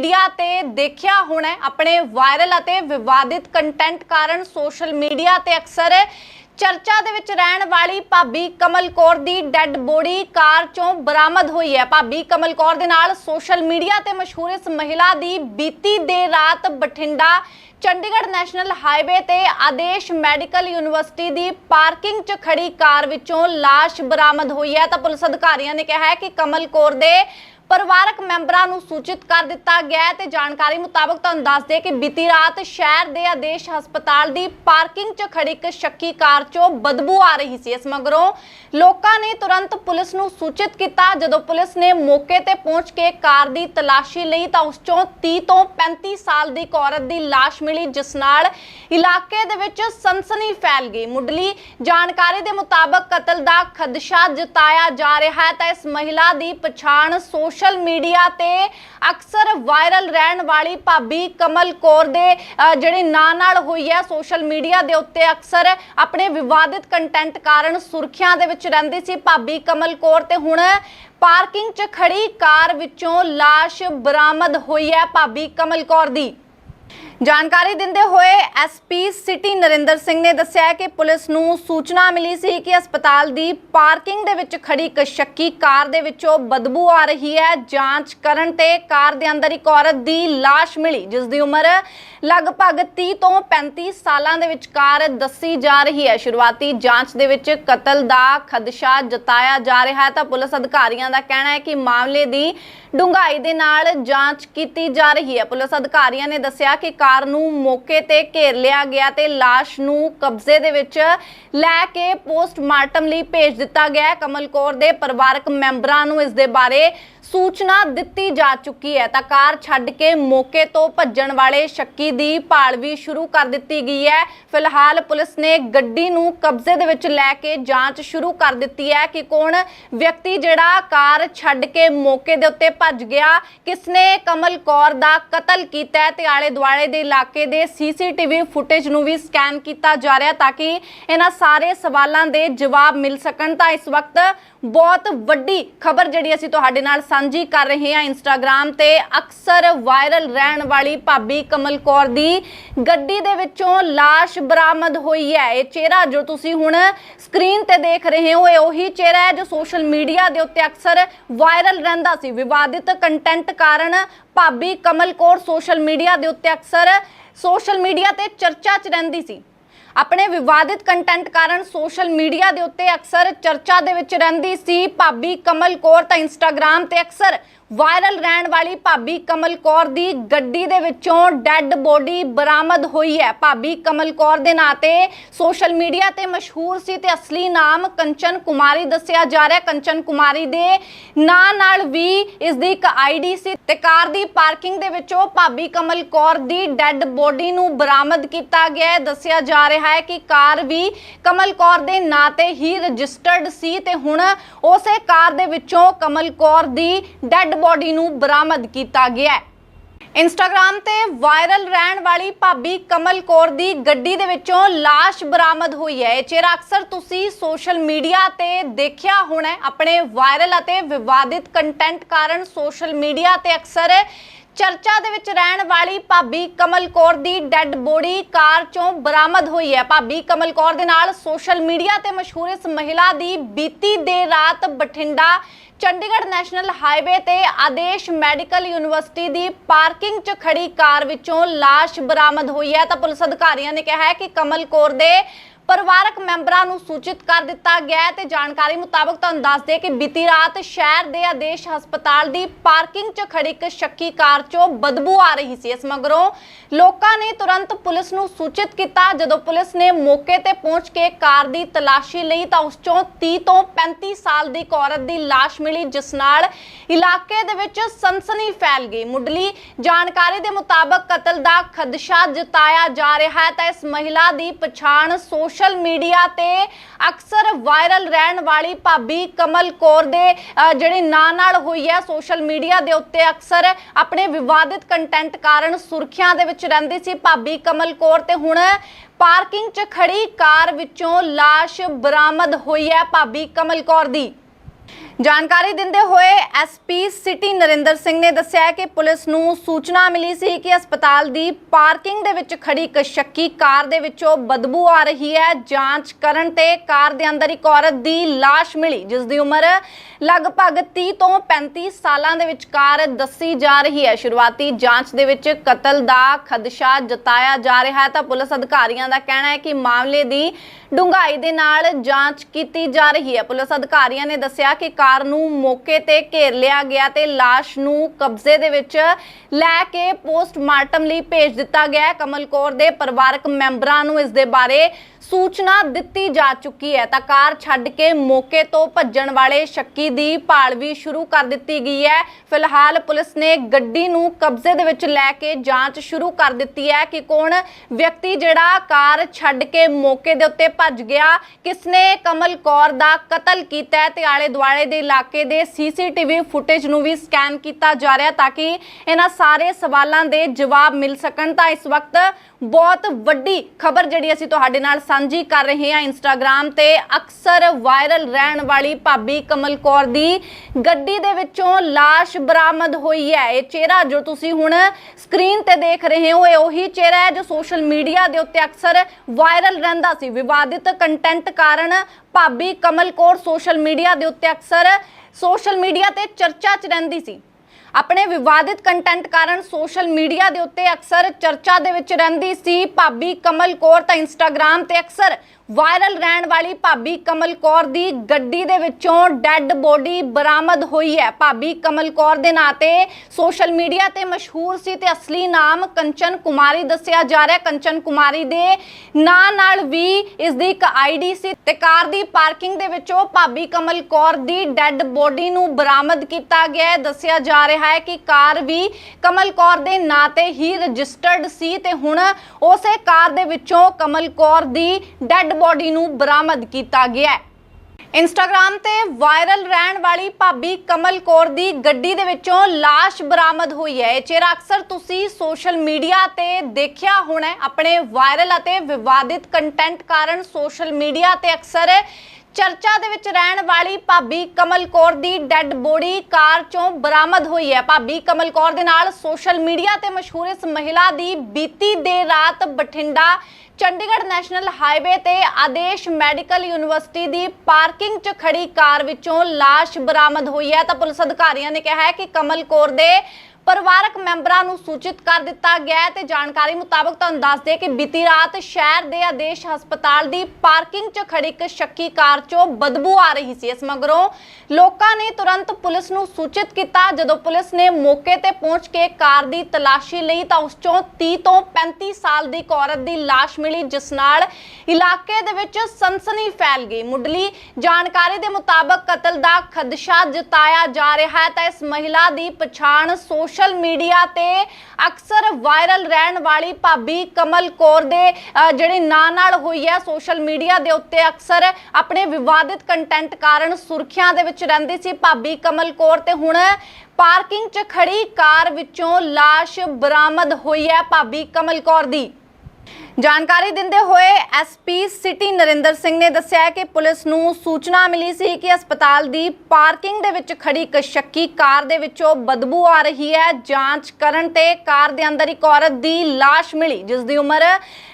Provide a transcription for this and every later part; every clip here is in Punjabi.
ਮੀਡੀਆ ਤੇ ਦੇਖਿਆ ਹੋਣਾ ਆਪਣੇ ਵਾਇਰਲ ਅਤੇ ਵਿਵਾਦਿਤ ਕੰਟੈਂਟ ਕਾਰਨ ਸੋਸ਼ਲ ਮੀਡੀਆ ਤੇ ਅਕਸਰ ਚਰਚਾ ਦੇ ਵਿੱਚ ਰਹਿਣ ਵਾਲੀ ਭਾਬੀ ਕਮਲ ਕੌਰ ਦੀ ਡੈੱਡ ਬੋਡੀ ਕਾਰ ਚੋਂ ਬਰਾਮਦ ਹੋਈ ਹੈ। ਭਾਬੀ ਕਮਲ ਕੌਰ ਦੇ ਨਾਲ ਸੋਸ਼ਲ ਮੀਡੀਆ ਤੇ ਮਸ਼ਹੂਰ ਇਸ ਮਹਿਲਾ ਦੀ ਬੀਤੀ ਦੇਰ ਰਾਤ ਬਠਿੰਡਾ ਚੰਡੀਗੜ੍ਹ ਨੈਸ਼ਨਲ ਹਾਈਵੇ ਤੇ ਆਦੇਸ਼ ਮੈਡੀਕਲ ਯੂਨੀਵਰਸਿਟੀ ਦੀ ਪਾਰਕਿੰਗ 'ਚ ਖੜੀ ਕਾਰ ਵਿੱਚੋਂ ਲਾਸ਼ ਬਰਾਮਦ ਹੋਈ ਹੈ। ਤਾਂ ਪੁਲਿਸ ਅਧਿਕਾਰੀਆਂ ਨੇ ਕਿਹਾ ਹੈ ਕਿ ਕਮਲ ਕੌਰ ਦੇ ਪਰਿਵਾਰਕ ਮੈਂਬਰਾਂ ਨੂੰ ਸੂਚਿਤ ਕਰ ਦਿੱਤਾ ਗਿਆ ਹੈ ਤੇ ਜਾਣਕਾਰੀ ਮੁਤਾਬਕ ਤੁਹਾਨੂੰ ਦੱਸ ਦੇ ਕਿ ਬੀਤੀ ਰਾਤ ਸ਼ਹਿਰ ਦੇ ਆਦੇਸ਼ ਹਸਪਤਾਲ ਦੀ ਪਾਰਕਿੰਗ 'ਚ ਖੜੀ ਇੱਕ ਸ਼ੱਕੀ ਕਾਰ 'ਚੋਂ ਬਦਬੂ ਆ ਰਹੀ ਸੀ। ਇਸ ਮਗਰੋਂ ਲੋਕਾਂ ਨੇ ਤੁਰੰਤ ਪੁਲਿਸ ਨੂੰ ਸੂਚਿਤ ਕੀਤਾ। ਜਦੋਂ ਪੁਲਿਸ ਨੇ ਮੌਕੇ ਤੇ ਪਹੁੰਚ ਕੇ ਕਾਰ ਦੀ ਤਲਾਸ਼ੀ ਲਈ ਤਾਂ ਉਸ 'ਚੋਂ 30 ਤੋਂ 35 ਸਾਲ ਦੀ ਇੱਕ ਔਰਤ ਦੀ ਲਾਸ਼ ਮਿਲੀ, ਜਿਸ ਨਾਲ ਇਲਾਕੇ ਦੇ ਵਿੱਚ ਸਨਸਨੀ ਫੈਲ ਗਈ। ਮੁੱਢਲੀ ਜਾਣਕਾਰੀ ਦੇ ਮੁਤਾਬਕ ਕਤਲ ਦਾ ਖਦਸ਼ਾ ਜਤਾਇਆ ਜਾ ਰਿਹਾ ਹੈ। ਤਾਂ ਇਸ ਮਹਿਲਾ ਦੀ ਪਛਾਣ ਸੋਸ਼ਲ ਮੀਡੀਆ ਤੇ ਅਕਸਰ ਵਾਇਰਲ ਰਹਿਣ ਵਾਲੀ ਭਾਬੀ ਕਮਲ ਕੌਰ ਦੇ ਅ, ਜਿਹੜੇ ਨਾਂ ਨਾਲ ਹੋਈ ਹੈ ਸੋਸ਼ਲ ਮੀਡੀਆ ਦੇ ਉੱਤੇ ਅਕਸਰ ਆਪਣੇ ਵਿਵਾਦਿਤ ਕੰਟੈਂਟ ਕਾਰਨ ਸੁਰਖੀਆਂ ਦੇ ਵਿੱਚ ਰਹਿੰਦੀ ਸੀ ਭਾਬੀ ਕਮਲ ਕੌਰ ਤੇ ਹੁਣ ਪਾਰਕਿੰਗ 'ਚ ਖੜੀ ਕਾਰ ਵਿੱਚੋਂ ਲਾਸ਼ ਬਰਾਮਦ ਹੋਈ ਹੈ ਭਾਬੀ ਕਮਲ ਕੌਰ ਦੀ। ਜਾਣਕਾਰੀ ਦਿੰਦੇ ਹੋਏ ਐਸਪੀ ਸਿਟੀ ਨਰਿੰਦਰ ਸਿੰਘ ਨੇ ਦੱਸਿਆ ਕਿ ਪੁਲਿਸ ਨੂੰ ਸੂਚਨਾ ਮਿਲੀ ਸੀ ਕਿ ਹਸਪਤਾਲ ਦੀ ਪਾਰਕਿੰਗ ਦੇ ਵਿੱਚ ਖੜੀ ਇੱਕ ਸ਼ੱਕੀ ਕਾਰ ਦੇ ਵਿੱਚੋਂ ਬਦਬੂ ਆ ਰਹੀ ਹੈ। ਜਾਂਚ ਕਰਨ ਤੇ ਕਾਰ ਦੇ ਅੰਦਰ ਇੱਕ ਔਰਤ ਦੀ ਲਾਸ਼ ਮਿਲੀ, ਜਿਸ ਦੀ ਉਮਰ ਲਗਭਗ 30 ਤੋਂ 35 ਸਾਲਾਂ ਦੇ ਵਿਚਕਾਰ ਦੱਸੀ ਜਾ ਰਹੀ ਹੈ। ਸ਼ੁਰੂਆਤੀ ਜਾਂਚ ਦੇ ਵਿੱਚ ਕਤਲ ਦਾ ਖਦਸ਼ਾ ਜਤਾਇਆ ਜਾ ਰਿਹਾ ਹੈ ਤਾਂ ਪੁਲਿਸ ਅਧਿਕਾਰੀਆਂ ਦਾ ਕਹਿਣਾ ਹੈ ਕਿ ਮਾਮਲੇ ਦੀ ਡੂੰਘਾਈ ਦੇ ਨਾਲ ਜਾਂਚ ਕੀਤੀ ਜਾ ਰਹੀ ਹੈ। ਪੁਲਿਸ ਅਧਿਕਾਰੀਆਂ ਨੇ ਦੱਸਿਆ ਕਿ ਕਾਰ ਨੂੰ ਮੌਕੇ ਤੇ ਘੇਰ ਲਿਆ ਗਿਆ ਤੇ ਲਾਸ਼ ਨੂੰ ਕਬਜ਼ੇ ਦੇ ਵਿੱਚ ਲੈ ਕੇ ਪੋਸਟਮਾਰਟਮ ਲਈ ਭੇਜ ਦਿੱਤਾ ਗਿਆ ਕਮਲ ਕੌਰ ਦੇ ਪਰਿਵਾਰਕ ਮੈਂਬਰਾਂ ਨੂੰ ਇਸ ਦੇ ਬਾਰੇ ਸੂਚਨਾ ਦਿੱਤੀ ਜਾ ਚੁੱਕੀ ਹੈ। ਤਾਂ ਕਾਰ ਛੱਡ ਕੇ ਮੌਕੇ ਤੋਂ ਭੱਜਣ ਵਾਲੇ ਸ਼ੱਕੀ ਦੀ ਭਾਲ ਵੀ ਸ਼ੁਰੂ ਕਰ ਦਿੱਤੀ ਗਈ ਹੈ। ਫਿਲਹਾਲ ਪੁਲਿਸ ਨੇ ਗੱਡੀ ਨੂੰ ਕਬਜ਼ੇ ਦੇ ਵਿੱਚ ਲੈ ਕੇ ਜਾਂਚ ਸ਼ੁਰੂ ਕਰ ਦਿੱਤੀ ਹੈ ਕਿ ਕੌਣ ਵਿਅਕਤੀ ਜਿਹੜਾ ਕਾਰ ਛੱਡ ਕੇ ਮੌਕੇ ਦੇ ਉੱਤੇ ਭੱਜ ਗਿਆ ਕਿਸਨੇ ਕਮਲ ਕੌਰ ਦਾ ਕਤਲ ਕੀਤਾ ਤੇ ਆਲੇ ਦੁਆਲੇ ਦੇ ਇਲਾਕੇ ਦੇ ਸੀਸੀਟੀਵੀ ਫੁਟੇਜ ਨੂੰ ਵੀ ਸਕੈਨ ਕੀਤਾ ਜਾ ਰਿਹਾ ਤਾਂ ਕਿ ਇਹਨਾਂ ਸਾਰੇ ਸਵਾਲਾਂ ਦੇ ਜਵਾਬ ਮਿਲ ਸਕਣ। ਤਾਂ ਇਸ ਵਕਤ ਬਹੁਤ ਵੱਡੀ ਖਬਰ ਜਿਹੜੀ ਅਸੀਂ ਤੁਹਾਡੇ ਨਾਲ ਸਾਂਝੀ ਕਰ ਰਹੇ ਹਾਂ ਇੰਸਟਾਗ੍ਰam ਤੇ ਅਕਸਰ ਵਾਇਰਲ ਰਹਿਣ ਵਾਲੀ ਭਾਬੀ ਕਮਲ ਕੌਰ ਦੀ ਗੱਡੀ ਦੇ ਵਿੱਚੋਂ ਲਾਸ਼ ਬਰਾਮਦ ਹੋਈ ਹੈ। ਇਹ ਚਿਹਰਾ ਜੋ ਤੁਸੀਂ ਹੁਣ ਸਕਰੀਨ ਤੇ ਦੇਖ ਰਹੇ ਹੋ, ਇਹ ਉਹੀ ਚਿਹਰਾ ਹੈ ਜੋ ਸੋਸ਼ਲ ਮੀਡੀਆ ਦੇ ਉੱਤੇ ਅਕਸਰ ਵਾਇਰਲ ਰਹਿੰਦਾ ਸੀ। ਵਿਵਾਦਿਤ ਕੰਟੈਂਟ ਕਾਰਨ ਭਾਬੀ ਕਮਲ ਕੌਰ ਸੋਸ਼ਲ ਮੀਡੀਆ ਦੇ ਉੱਤੇ ਅਕਸਰ ਸੋਸ਼ਲ ਮੀਡੀਆ ਤੇ ਚਰਚਾ 'ਚ ਰਹਿੰਦੀ ਸੀ। ਆਪਣੇ ਵਿਵਾਦਿਤ ਕੰਟੈਂਟ ਕਾਰਨ ਸੋਸ਼ਲ ਮੀਡੀਆ ਦੇ ਉੱਤੇ ਅਕਸਰ ਚਰਚਾ ਦੇ ਵਿੱਚ ਰਹਿੰਦੀ ਸੀ ਭਾਬੀ ਕਮਲ ਕੌਰ ਤਾਂ ਇੰਸਟਾਗ੍ਰam ਤੇ ਅਕਸਰ ਵਾਇਰਲ ਰਹਿਣ ਵਾਲੀ ਭਾਬੀ ਕਮਲ ਕੌਰ ਦੀ ਗੱਡੀ ਦੇ ਵਿੱਚੋਂ ਡੈੱਡ ਬੋਡੀ ਬਰਾਮਦ ਹੋਈ ਹੈ। ਭਾਬੀ ਕਮਲ ਕੌਰ ਦੇ ਨਾਂ ਤੇ ਸੋਸ਼ਲ ਮੀਡੀਆ ਤੇ ਮਸ਼ਹੂਰ ਸੀ ਤੇ ਅਸਲੀ ਨਾਮ ਕੰਚਨ ਕੁਮਾਰੀ ਦੱਸਿਆ ਜਾ ਰਿਹਾ ਕੰਚਨ ਕੁਮਾਰੀ ਦੇ ਨਾਂ ਨਾਲ ਵੀ ਇਸ ਦੀ ਇੱਕ ਆਈਡੀ ਸੀ ਤੇ ਕਾਰ ਦੀ ਪਾਰਕਿੰਗ ਦੇ ਵਿੱਚੋਂ ਭਾਬੀ ਕਮਲ ਕੌਰ ਦੀ ਡੈੱਡ ਬੋਡੀ ਨੂੰ ਬਰਾਮਦ ਕੀਤਾ ਗਿਆ ਹੈ। ਦੱਸਿਆ ਜਾ ਰਿਹਾ ਹੈ ਕਿ ਕਾਰ ਵੀ ਕਮਲ ਕੌਰ ਦੇ ਨਾਂ ਤੇ ਹੀ ਰਜਿਸਟਰਡ ਸੀ ਤੇ ਹੁਣ ਉਸੇ ਕਾਰ ਦੇ ਵਿੱਚੋਂ ਕਮਲ ਕੌਰ ਦੀ ਡੈੱਡ ਬੋਡੀ ਨੂੰ ਬਰਾਮਦ ਕੀਤਾ ਗਿਆ ਹੈ। ਇੰਸਟਾਗ੍ਰam ਤੇ ਵਾਇਰਲ ਰਹਿਣ ਵਾਲੀ ਭਾਬੀ ਕਮਲ ਕੌਰ ਦੀ ਗੱਡੀ ਦੇ ਵਿੱਚੋਂ ਲਾਸ਼ ਬਰਾਮਦ ਹੋਈ ਹੈ। ਇਹ ਚਿਹਰਾ ਅਕਸਰ ਤੁਸੀਂ ਸੋਸ਼ਲ ਮੀਡੀਆ ਤੇ ਦੇਖਿਆ ਹੋਣਾ ਆਪਣੇ ਵਾਇਰਲ ਅਤੇ ਵਿਵਾਦਿਤ ਕੰਟੈਂਟ ਕਾਰਨ ਸੋਸ਼ਲ ਮੀਡੀਆ ਤੇ ਅਕਸਰ ਚਰਚਾ ਦੇ ਵਿੱਚ ਰਹਿਣ ਵਾਲੀ ਭਾਬੀ ਕਮਲ ਕੌਰ ਦੀ ਡੈੱਡ ਬੋਡੀ ਕਾਰ ਚੋਂ ਬਰਾਮਦ ਹੋਈ ਹੈ। ਭਾਬੀ ਕਮਲ ਕੌਰ ਦੇ ਨਾਲ ਸੋਸ਼ਲ ਮੀਡੀਆ ਤੇ ਮਸ਼ਹੂਰ ਇਸ ਮਹਿਲਾ ਦੀ ਬੀਤੀ ਦੇਰ ਰਾਤ ਬਠਿੰਡਾ ਚੰਡੀਗੜ੍ਹ ਨੈਸ਼ਨਲ ਹਾਈਵੇ ਤੇ ਆਦੇਸ਼ ਮੈਡੀਕਲ ਯੂਨੀਵਰਸਿਟੀ ਦੀ ਪਾਰਕਿੰਗ 'ਚ ਖੜੀ ਕਾਰ ਵਿੱਚੋਂ ਲਾਸ਼ ਬਰਾਮਦ ਹੋਈ ਹੈ। ਤਾਂ ਪੁਲਿਸ ਅਧਿਕਾਰੀਆਂ ਨੇ ਕਿਹਾ ਹੈ ਕਿ ਕਮਲ ਕੌਰ ਦੇ ਪਰਿਵਾਰਕ ਮੈਂਬਰਾਂ ਨੂੰ ਸੂਚਿਤ ਕਰ ਦਿੱਤਾ ਗਿਆ ਹੈ ਤੇ ਜਾਣਕਾਰੀ ਮੁਤਾਬਕ ਤੁਹਾਨੂੰ ਦੱਸ ਦੇ ਕਿ ਬੀਤੀ ਰਾਤ ਸ਼ਹਿਰ ਦੇ ਆਦੇਸ਼ ਹਸਪਤਾਲ ਦੀ ਪਾਰਕਿੰਗ 'ਚ ਖੜੀ ਇੱਕ ਸ਼ੱਕੀ ਕਾਰ 'ਚੋਂ ਬਦਬੂ ਆ ਰਹੀ ਸੀ। ਇਸ ਮਗਰੋਂ ਲੋਕਾਂ ਨੇ ਤੁਰੰਤ ਪੁਲਿਸ ਨੂੰ ਸੂਚਿਤ ਕੀਤਾ। ਜਦੋਂ ਪੁਲਿਸ ਨੇ ਮੌਕੇ ਤੇ ਪਹੁੰਚ ਕੇ ਕਾਰ ਦੀ ਤਲਾਸ਼ੀ ਲਈ ਤਾਂ ਉਸ 'ਚੋਂ 30 ਤੋਂ 35 ਸਾਲ ਦੀ ਇੱਕ ਔਰਤ ਦੀ ਲਾਸ਼ ਮਿਲੀ, ਜਿਸ ਨਾਲ ਇਲਾਕੇ ਦੇ ਵਿੱਚ ਸਨਸਨੀ ਫੈਲ ਗਈ। ਮੁੱਢਲੀ ਜਾਣਕਾਰੀ ਦੇ ਮੁਤਾਬਕ ਕਤਲ ਦਾ ਖਦਸ਼ਾ ਜਤਾਇਆ ਜਾ ਰਿਹਾ ਹੈ ਤਾਂ ਇਸ ਮਹਿਲਾ ਦੀ ਪਛਾਣ ਸੋਸ਼ਲ ਮੀਡੀਆ ਤੇ ਅਕਸਰ ਵਾਇਰਲ ਰਹਿਣ ਵਾਲੀ ਭਾਬੀ ਕਮਲ ਕੌਰ ਦੇ ਜਿਹੜੇ ਨਾਂ ਨਾਲ ਹੋਈ ਹੈ ਸੋਸ਼ਲ ਮੀਡੀਆ ਦੇ ਉੱਤੇ ਅਕਸਰ ਆਪਣੇ ਵਿਵਾਦਿਤ ਕੰਟੈਂਟ ਕਾਰਨ ਸੁਰਖੀਆਂ ਦੇ ਵਿੱਚ ਰਹਿੰਦੀ ਸੀ ਭਾਬੀ ਕਮਲ ਕੌਰ ਤੇ ਹੁਣ ਪਾਰਕਿੰਗ 'ਚ ਖੜੀ ਕਾਰ ਵਿੱਚੋਂ ਲਾਸ਼ ਬਰਾਮਦ ਹੋਈ ਹੈ ਭਾਬੀ ਕਮਲ ਕੌਰ ਦੀ। ਜਾਣਕਾਰੀ ਦਿੰਦੇ ਹੋਏ ਐਸਪੀ ਸਿਟੀ ਨਰਿੰਦਰ ਸਿੰਘ ਨੇ ਦੱਸਿਆ ਕਿ ਪੁਲਿਸ ਨੂੰ ਸੂਚਨਾ ਮਿਲੀ ਸੀ ਕਿ ਹਸਪਤਾਲ ਦੀ ਪਾਰਕਿੰਗ ਦੇ ਵਿੱਚ ਖੜੀ ਇੱਕ ਸ਼ੱਕੀ ਕਾਰ ਦੇ ਵਿੱਚੋਂ ਬਦਬੂ ਆ ਰਹੀ ਹੈ। ਜਾਂਚ ਕਰਨ ਤੇ ਕਾਰ ਦੇ ਅੰਦਰ ਇੱਕ ਔਰਤ ਦੀ ਲਾਸ਼ ਮਿਲੀ, ਜਿਸ ਦੀ ਉਮਰ ਲਗਭਗ 30 ਤੋਂ 35 ਸਾਲਾਂ ਦੇ ਵਿਚਕਾਰ ਦੱਸੀ ਜਾ ਰਹੀ ਹੈ। ਸ਼ੁਰੂਆਤੀ ਜਾਂਚ ਦੇ ਵਿੱਚ ਕਤਲ ਦਾ ਖਦਸ਼ਾ ਜਤਾਇਆ ਜਾ ਰਿਹਾ ਹੈ ਤਾਂ ਪੁਲਿਸ ਅਧਿਕਾਰੀਆਂ ਦਾ ਕਹਿਣਾ ਹੈ ਕਿ ਮਾਮਲੇ ਦੀ ਡੂੰਘਾਈ ਦੇ ਨਾਲ ਜਾਂਚ ਕੀਤੀ ਜਾ ਰਹੀ ਹੈ। ਪੁਲਿਸ ਅਧਿਕਾਰੀਆਂ ਨੇ ਦੱਸਿਆ ਕਿ ਕਾਰ ਨੂੰ ਮੌਕੇ ਤੇ ਘੇਰ ਲਿਆ ਗਿਆ ਤੇ ਲਾਸ਼ ਨੂੰ ਕਬਜ਼ੇ ਦੇ ਵਿੱਚ ਲੈ ਕੇ ਪੋਸਟਮਾਰਟਮ ਲਈ ਭੇਜ ਦਿੱਤਾ ਗਿਆ ਕਮਲ ਕੌਰ ਦੇ ਪਰਿਵਾਰਕ ਮੈਂਬਰਾਂ ਨੂੰ ਇਸ ਦੇ ਬਾਰੇ ਸੂਚਨਾ ਦਿੱਤੀ ਜਾ ਚੁੱਕੀ ਹੈ। ਤਾਂ ਕਾਰ ਛੱਡ ਕੇ ਮੌਕੇ ਤੋਂ ਭੱਜਣ ਵਾਲੇ ਸ਼ੱਕੀ ਦੀ ਭਾਲ ਵੀ ਸ਼ੁਰੂ ਕਰ ਦਿੱਤੀ ਗਈ ਹੈ। ਫਿਲਹਾਲ ਪੁਲਿਸ ਨੇ ਗੱਡੀ ਨੂੰ ਕਬਜ਼ੇ ਦੇ ਵਿੱਚ ਲੈ ਕੇ ਜਾਂਚ ਸ਼ੁਰੂ ਕਰ ਦਿੱਤੀ ਹੈ ਕਿ ਕੌਣ ਵਿਅਕਤੀ ਜਿਹੜਾ ਕਾਰ ਛੱਡ ਕੇ ਮੌਕੇ ਦੇ ਉੱਤੇ ਭੱਜ ਗਿਆ। ਕਿਸਨੇ ਕਮਲ ਕੌਰ ਦਾ ਕਤਲ ਕੀਤਾ ਹੈ ਤੇ ਆਲੇ ਦੁਆਲੇ ਦੇ ਇਲਾਕੇ ਦੇ ਸੀਸੀਟੀਵੀ ਫੁਟੇਜ ਨੂੰ ਵੀ ਸਕੈਨ ਕੀਤਾ ਜਾ ਰਿਹਾ ਤਾਂ ਕਿ ਇਹਨਾਂ ਸਾਰੇ ਸਵਾਲਾਂ ਦੇ ਜਵਾਬ ਮਿਲ ਸਕਣ। ਤਾਂ ਇਸ ਵਕਤ ਬਹੁਤ ਵੱਡੀ ਖਬਰ ਜਿਹੜੀ ਅਸੀਂ ਤੁਹਾਡੇ ਨਾਲ ਸਾਂਝੀ ਕਰ ਰਹੇ ਹਾਂ ਇੰਸਟਾਗ੍ਰam ਤੇ ਅਕਸਰ ਵਾਇਰਲ ਰਹਿਣ ਵਾਲੀ ਭਾਬੀ ਕਮਲ ਕੌਰ ਦੀ। ਗੱਡੀ ਦੇ ਵਿੱਚੋਂ ਲਾਸ਼ ਬਰਾਮਦ ਹੋਈ ਹੈ। ਇਹ ਚਿਹਰਾ ਜੋ ਤੁਸੀਂ ਹੁਣ ਸਕਰੀਨ ਤੇ ਦੇਖ ਰਹੇ ਹੋ, ਇਹ ਉਹੀ ਚਿਹਰਾ ਹੈ ਜੋ ਸੋਸ਼ਲ ਮੀਡੀਆ ਦੇ ਉੱਤੇ ਅਕਸਰ ਵਾਇਰਲ ਰਹਿੰਦਾ ਸੀ। ਵਿਵਾਦਿਤ ਕੰਟੈਂਟ ਕਾਰਨ ਭਾਬੀ ਕਮਲ ਕੌਰ ਸੋਸ਼ਲ ਮੀਡੀਆ ਦੇ ਉੱਤੇ ਅਕਸਰ ਸੋਸ਼ਲ ਮੀਡੀਆ ਤੇ ਚਰਚਾ 'ਚ ਰਹਿੰਦੀ ਸੀ। ਆਪਣੇ ਵਿਵਾਦਿਤ ਕੰਟੈਂਟ ਕਾਰਨ ਸੋਸ਼ਲ ਮੀਡੀਆ ਦੇ ਉੱਤੇ ਅਕਸਰ ਚਰਚਾ ਦੇ ਵਿੱਚ ਰਹਿੰਦੀ ਸੀ। ਭਾਬੀ ਕਮਲ ਕੌਰ ਤਾਂ ਇੰਸਟਾਗ੍ਰam ਤੇ ਅਕਸਰ ਵਾਇਰਲ ਰਹਿਣ ਵਾਲੀ ਭਾਬੀ ਕਮਲ ਕੌਰ ਦੀ ਗੱਡੀ ਦੇ ਵਿੱਚੋਂ ਡੈੱਡ ਬੋਡੀ ਬਰਾਮਦ ਹੋਈ ਹੈ। ਭਾਬੀ ਕਮਲ ਕੌਰ ਦੇ ਨਾਂ ਤੇ ਸੋਸ਼ਲ ਮੀਡੀਆ ਤੇ ਮਸ਼ਹੂਰ ਸੀ ਤੇ ਅਸਲੀ ਨਾਮ ਕੰਚਨ ਕੁਮਾਰੀ ਦੱਸਿਆ ਜਾ ਰਿਹਾ ਕੰਚਨ ਕੁਮਾਰੀ ਦੇ ਨਾਂ ਨਾਲ ਵੀ ਇਸ ਦੀ ਇੱਕ ਆਈਡੀ ਸੀ ਤੇ ਕਾਰ ਦੀ ਪਾਰਕਿੰਗ ਦੇ ਵਿੱਚੋਂ ਭਾਬੀ ਕਮਲ ਕੌਰ ਦੀ ਡੈੱਡ ਬੋਡੀ ਨੂੰ ਬਰਾਮਦ ਕੀਤਾ ਗਿਆ ਹੈ। ਦੱਸਿਆ ਜਾ ਰਿਹਾ ਹੈ ਕਿ ਕਾਰ ਵੀ ਕਮਲ ਕੌਰ ਦੇ ਨਾਂ ਤੇ ਹੀ ਰਜਿਸਟਰਡ ਸੀ ਤੇ ਹੁਣ ਉਸੇ ਕਾਰ ਦੇ ਵਿੱਚੋਂ ਕਮਲ ਕੌਰ ਦੀ ਡੈੱਡ ਬੋਡੀ ਨੂੰ ਬਰਾਮਦ ਕੀਤਾ ਗਿਆ ਹੈ। ਇੰਸਟਾਗ੍ਰam ਤੇ ਵਾਇਰਲ ਰਹਿਣ ਵਾਲੀ ਭਾਬੀ ਕਮਲ ਕੌਰ ਦੀ ਗੱਡੀ ਦੇ ਵਿੱਚੋਂ ਲਾਸ਼ ਬਰਾਮਦ ਹੋਈ ਹੈ। ਇਹ ਚਿਹਰਾ ਅਕਸਰ ਤੁਸੀਂ ਸੋਸ਼ਲ ਮੀਡੀਆ ਤੇ ਦੇਖਿਆ ਹੋਣਾ ਆਪਣੇ ਵਾਇਰਲ ਅਤੇ ਵਿਵਾਦਿਤ ਕੰਟੈਂਟ ਕਾਰਨ ਸੋਸ਼ਲ ਮੀਡੀਆ ਤੇ ਅਕਸਰ ਚਰਚਾ ਦੇ ਵਿੱਚ ਰਹਿਣ ਵਾਲੀ ਭਾਬੀ ਕਮਲ ਕੌਰ ਦੀ ਡੈੱਡ ਬੋਡੀ ਕਾਰ ਚੋਂ ਬਰਾਮਦ ਹੋਈ ਹੈ। ਭਾਬੀ ਕਮਲ ਕੌਰ ਦੇ ਨਾਲ ਸੋਸ਼ਲ ਮੀਡੀਆ ਤੇ ਮਸ਼ਹੂਰ ਇਸ ਮਹਿਲਾ ਦੀ ਬੀਤੀ ਦੇ ਰਾਤ ਬਠਿੰਡਾ ਚੰਡੀਗੜ੍ਹ ਨੈਸ਼ਨਲ ਹਾਈਵੇ ਤੇ ਆਦੇਸ਼ ਮੈਡੀਕਲ ਯੂਨੀਵਰਸਿਟੀ ਦੀ ਪਾਰਕਿੰਗ 'ਚ ਖੜੀ ਕਾਰ ਵਿੱਚੋਂ ਲਾਸ਼ ਬਰਾਮਦ ਹੋਈ ਹੈ। ਤਾਂ ਪੁਲਿਸ ਅਧਿਕਾਰੀਆਂ ਨੇ ਕਿਹਾ ਹੈ ਕਿ ਕਮਲ ਕੌਰ ਦੇ ਪਰਿਵਾਰਕ ਮੈਂਬਰਾਂ ਨੂੰ ਸੂਚਿਤ ਕਰ ਦਿੱਤਾ ਗਿਆ ਹੈ ਤੇ ਜਾਣਕਾਰੀ ਮੁਤਾਬਕ ਤੁਹਾਨੂੰ ਦੱਸ ਦੇ ਕਿ ਬੀਤੀ ਰਾਤ ਸ਼ਹਿਰ ਦੇ ਆਦੇਸ਼ ਹਸਪਤਾਲ ਦੀ ਪਾਰਕਿੰਗ 'ਚ ਖੜੀ ਇੱਕ ਸ਼ੱਕੀ ਕਾਰ 'ਚੋਂ ਬਦਬੂ ਆ ਰਹੀ ਸੀ। ਇਸ ਮਗਰੋਂ ਲੋਕਾਂ ਨੇ ਤੁਰੰਤ ਪੁਲਿਸ ਨੂੰ ਸੂਚਿਤ ਕੀਤਾ। ਜਦੋਂ ਪੁਲਿਸ ਨੇ ਮੌਕੇ ਤੇ ਪਹੁੰਚ ਕੇ ਕਾਰ ਦੀ ਤਲਾਸ਼ੀ ਲਈ ਤਾਂ ਉਸ 'ਚੋਂ 30 ਤੋਂ 35 ਸਾਲ ਦੀ ਇੱਕ ਔਰਤ ਦੀ ਲਾਸ਼ ਮਿਲੀ, ਜਿਸ ਨਾਲ ਇਲਾਕੇ ਦੇ ਵਿੱਚ ਸਨਸਨੀ ਫੈਲ ਗਈ। ਮੁੱਢਲੀ ਜਾਣਕਾਰੀ ਦੇ ਮੁਤਾਬਕ ਕਤਲ ਦਾ ਖਦਸ਼ਾ ਜਤਾਇਆ ਜਾ ਰਿਹਾ ਹੈ ਤਾਂ ਇਸ ਮਹਿਲਾ ਦੀ ਪਛਾਣ ਸੋਸ਼ਲ ਸੋਸ਼ਲ ਮੀਡੀਆ ਤੇ ਅਕਸਰ ਵਾਇਰਲ ਰਹਿਣ ਵਾਲੀ ਭਾਬੀ ਕਮਲ ਕੌਰ ਦੇ ਅ, ਜਿਹੜੇ ਨਾਂ ਨਾਲ ਹੋਈ ਹੈ ਸੋਸ਼ਲ ਮੀਡੀਆ ਦੇ ਉੱਤੇ ਅਕਸਰ ਆਪਣੇ ਵਿਵਾਦਿਤ ਕੰਟੈਂਟ ਕਾਰਨ ਸੁਰਖੀਆਂ ਦੇ ਵਿੱਚ ਰਹਿੰਦੀ ਸੀ ਭਾਬੀ ਕਮਲ ਕੌਰ ਤੇ ਹੁਣ ਪਾਰਕਿੰਗ 'ਚ ਖੜੀ ਕਾਰ ਵਿੱਚੋਂ ਲਾਸ਼ ਬਰਾਮਦ ਹੋਈ ਹੈ ਭਾਬੀ ਕਮਲ ਕੌਰ ਦੀ। ਜਾਣਕਾਰੀ ਦਿੰਦੇ ਹੋਏ ਐਸਪੀ ਸਿਟੀ ਨਰਿੰਦਰ ਸਿੰਘ ਨੇ ਦੱਸਿਆ ਕਿ ਪੁਲਿਸ ਨੂੰ ਸੂਚਨਾ ਮਿਲੀ ਸੀ ਕਿ ਹਸਪਤਾਲ ਦੀ ਪਾਰਕਿੰਗ ਦੇ ਵਿੱਚ ਖੜੀ ਇੱਕ ਸ਼ੱਕੀ ਕਾਰ ਦੇ ਵਿੱਚੋਂ ਬਦਬੂ ਆ ਰਹੀ ਹੈ। ਜਾਂਚ ਕਰਨ ਤੇ ਕਾਰ ਦੇ ਅੰਦਰ ਇੱਕ ਔਰਤ ਦੀ ਲਾਸ਼ ਮਿਲੀ, ਜਿਸ ਦੀ ਉਮਰ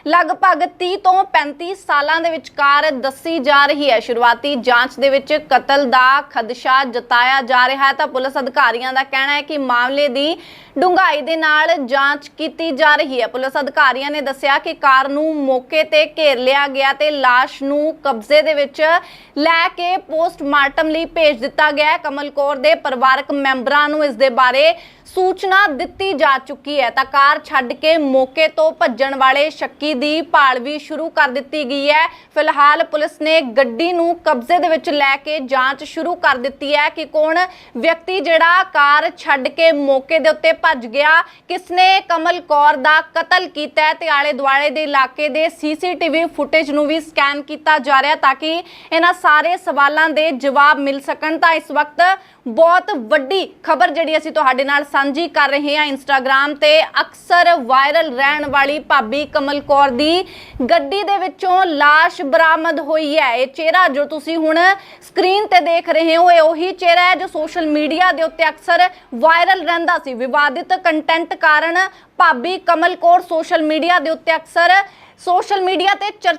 ਲਗਭਗ 30 ਤੋਂ 35 ਸਾਲਾਂ ਦੇ ਵਿਚਕਾਰ ਦੱਸੀ ਜਾ ਰਹੀ ਹੈ। ਸ਼ੁਰੂਆਤੀ ਜਾਂਚ ਦੇ ਵਿੱਚ ਕਤਲ ਦਾ ਖਦਸ਼ਾ ਜਤਾਇਆ ਜਾ ਰਿਹਾ ਹੈ ਤਾਂ ਪੁਲਿਸ ਅਧਿਕਾਰੀਆਂ ਦਾ ਕਹਿਣਾ ਹੈ ਕਿ ਮਾਮਲੇ ਦੀ ਡੂੰਘਾਈ ਦੇ ਨਾਲ ਜਾਂਚ ਕੀਤੀ ਜਾ ਰਹੀ ਹੈ। ਪੁਲਿਸ ਅਧਿਕਾਰੀਆਂ ਨੇ ਦੱਸਿਆ ਕਿ ਕਾਰ ਨੂੰ ਮੌਕੇ ਤੇ ਘੇਰ ਲਿਆ ਗਿਆ ਤੇ ਲਾਸ਼ ਨੂੰ ਕਬਜ਼ੇ ਦੇ ਵਿੱਚ ਲੈ ਕੇ ਪੋਸਟਮਾਰਟਮ ਲਈ ਭੇਜ ਦਿੱਤਾ ਗਿਆ ਕਮਲ ਕੌਰ ਦੇ ਪਰਿਵਾਰਕ ਮੈਂਬਰਾਂ ਨੂੰ ਇਸ ਦੇ ਬਾਰੇ ਸੂਚਨਾ ਦਿੱਤੀ ਜਾ ਚੁੱਕੀ ਹੈ। ਤਾਂ ਕਾਰ ਛੱਡ ਕੇ ਮੌਕੇ ਤੋਂ ਭੱਜਣ ਵਾਲੇ ਸ਼ੱਕੀ ਦੀ ਭਾਲ ਵੀ ਸ਼ੁਰੂ ਕਰ ਦਿੱਤੀ ਗਈ ਹੈ। ਫਿਲਹਾਲ ਪੁਲਿਸ ਨੇ ਗੱਡੀ ਨੂੰ ਕਬਜ਼ੇ ਦੇ ਵਿੱਚ ਲੈ ਕੇ ਜਾਂਚ ਸ਼ੁਰੂ ਕਰ ਦਿੱਤੀ ਹੈ ਕਿ ਕੌਣ ਵਿਅਕਤੀ ਜਿਹੜਾ ਕਾਰ ਛੱਡ ਕੇ ਮੌਕੇ ਦੇ ਉੱਤੇ ਭੱਜ ਗਿਆ। ਕਿਸਨੇ ਕਮਲ ਕੌਰ ਦਾ ਕਤਲ ਕੀਤਾ ਹੈ ਤੇ ਆਲੇ ਦੁਆਲੇ ਦੇ ਇਲਾਕੇ ਦੇ ਸੀਸੀਟੀਵੀ ਫੁਟੇਜ ਨੂੰ ਵੀ ਸਕੈਨ ਕੀਤਾ ਜਾ ਰਿਹਾ ਤਾਂ ਕਿ ਇਹਨਾਂ ਸਾਰੇ ਸਵਾਲਾਂ ਦੇ ਜਵਾਬ ਮਿਲ ਸਕਣ। ਤਾਂ ਇਸ ਵਕਤ ਬਹੁਤ ਵੱਡੀ ਖਬਰ ਜਿਹੜੀ ਅਸੀਂ ਤੁਹਾਡੇ ਨਾਲ ਸਾਂਝੀ ਕਰ ਰਹੇ ਹਾਂ ਇੰਸਟਾਗ੍ਰam ਤੇ ਅਕਸਰ ਵਾਇਰਲ ਰਹਿਣ ਵਾਲੀ ਭਾਬੀ ਕਮਲ ਕੌਰ ਦੀ। ਗੱਡੀ ਦੇ ਵਿੱਚੋਂ ਲਾਸ਼ ਬਰਾਮਦ ਹੋਈ ਹੈ। ਇਹ ਚਿਹਰਾ ਜੋ ਤੁਸੀਂ ਹੁਣ ਸਕਰੀਨ ਤੇ ਦੇਖ ਰਹੇ ਹੋ, ਇਹ ਉਹੀ ਚਿਹਰਾ ਹੈ ਜੋ ਸੋਸ਼ਲ ਮੀਡੀਆ ਦੇ ਉੱਤੇ ਅਕਸਰ ਵਾਇਰਲ ਰਹਿੰਦਾ ਸੀ। ਵਿਵਾਦਿਤ ਕੰਟੈਂਟ ਕਾਰਨ ਭਾਬੀ ਕਮਲ ਕੌਰ ਸੋਸ਼ਲ ਮੀਡੀਆ ਦੇ ਉੱਤੇ ਅਕਸਰ ਸੋਸ਼ਲ ਮੀਡੀਆ ਤੇ